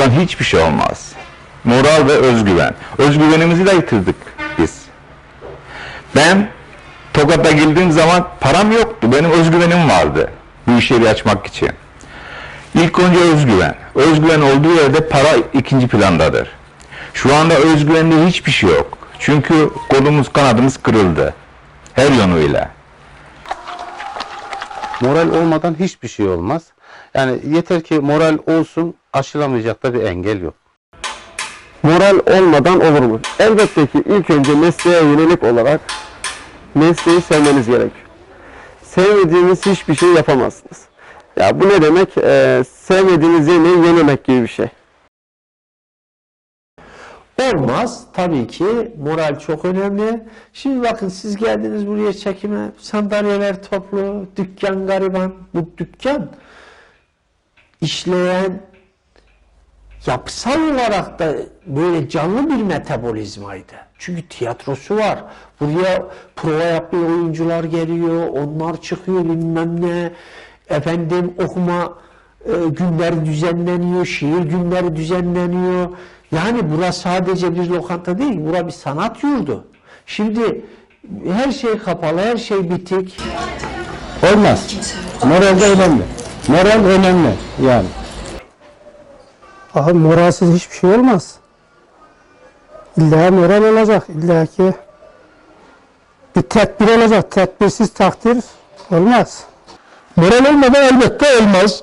olmazdan hiçbir şey olmaz. Moral ve özgüven. Özgüvenimizi de yitirdik biz. Ben Tokat'a girdiğim zaman param yoktu. Benim özgüvenim vardı. Bu iş yeri açmak için. İlk önce özgüven. Özgüven olduğu yerde para ikinci plandadır. Şu anda özgüvende hiçbir şey yok. Çünkü kolumuz kanadımız kırıldı. Her yönüyle. Moral olmadan hiçbir şey olmaz. Yani yeter ki moral olsun aşılamayacak da bir engel yok. Moral olmadan olur mu? Elbette ki ilk önce mesleğe yönelik olarak mesleği sevmeniz gerekiyor. Sevmediğiniz hiçbir şey yapamazsınız. Ya bu ne demek? Ee, sevmediğiniz yemeği yememek gibi bir şey. Olmaz. Tabii ki moral çok önemli. Şimdi bakın siz geldiniz buraya çekime. Sandalyeler toplu, dükkan gariban. Bu dükkan işleyen yapısal olarak da böyle canlı bir metabolizmaydı. Çünkü tiyatrosu var. Buraya prova yapmaya oyuncular geliyor, onlar çıkıyor bilmem ne. Efendim okuma e, günleri düzenleniyor, şiir günleri düzenleniyor. Yani burası sadece bir lokanta değil, burası bir sanat yurdu. Şimdi her şey kapalı, her şey bitik. Olmaz. Moral de önemli. Moral önemli yani. Abi moralsiz hiçbir şey olmaz. İlla moral olacak. İlla ki bir tedbir olacak. Tedbirsiz takdir olmaz. Moral olmadan elbette olmaz.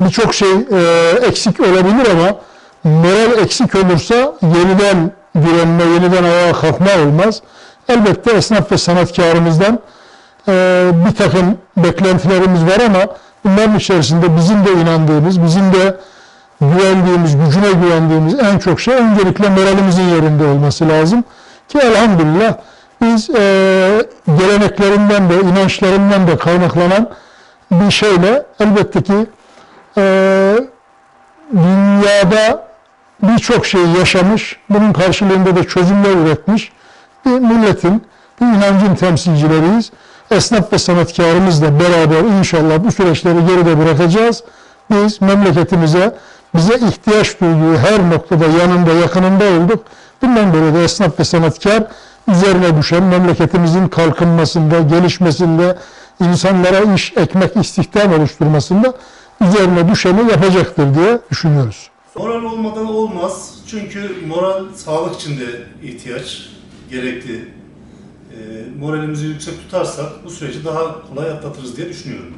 Birçok şey e, eksik olabilir ama moral eksik olursa yeniden direnme, yeniden ayağa kalkma olmaz. Elbette esnaf ve sanatkarımızdan e, bir takım beklentilerimiz var ama bunların içerisinde bizim de inandığımız, bizim de güvendiğimiz, gücüne güvendiğimiz en çok şey öncelikle moralimizin yerinde olması lazım. Ki elhamdülillah biz e, geleneklerinden de, inançlarından da kaynaklanan bir şeyle elbette ki e, dünyada birçok şey yaşamış, bunun karşılığında da çözümler üretmiş bir milletin, bir inancın temsilcileriyiz. Esnaf ve sanatkarımızla beraber inşallah bu süreçleri geride bırakacağız. Biz memleketimize, bize ihtiyaç duyduğu her noktada yanında, yakınında olduk. Bundan dolayı da esnaf ve sanatkar üzerine düşen memleketimizin kalkınmasında, gelişmesinde, insanlara iş, ekmek, istihdam oluşturmasında üzerine düşeni yapacaktır diye düşünüyoruz. Moral olmadan olmaz. Çünkü moral sağlık için de ihtiyaç, gerekli. E, moralimizi yüksek tutarsak bu süreci daha kolay atlatırız diye düşünüyorum.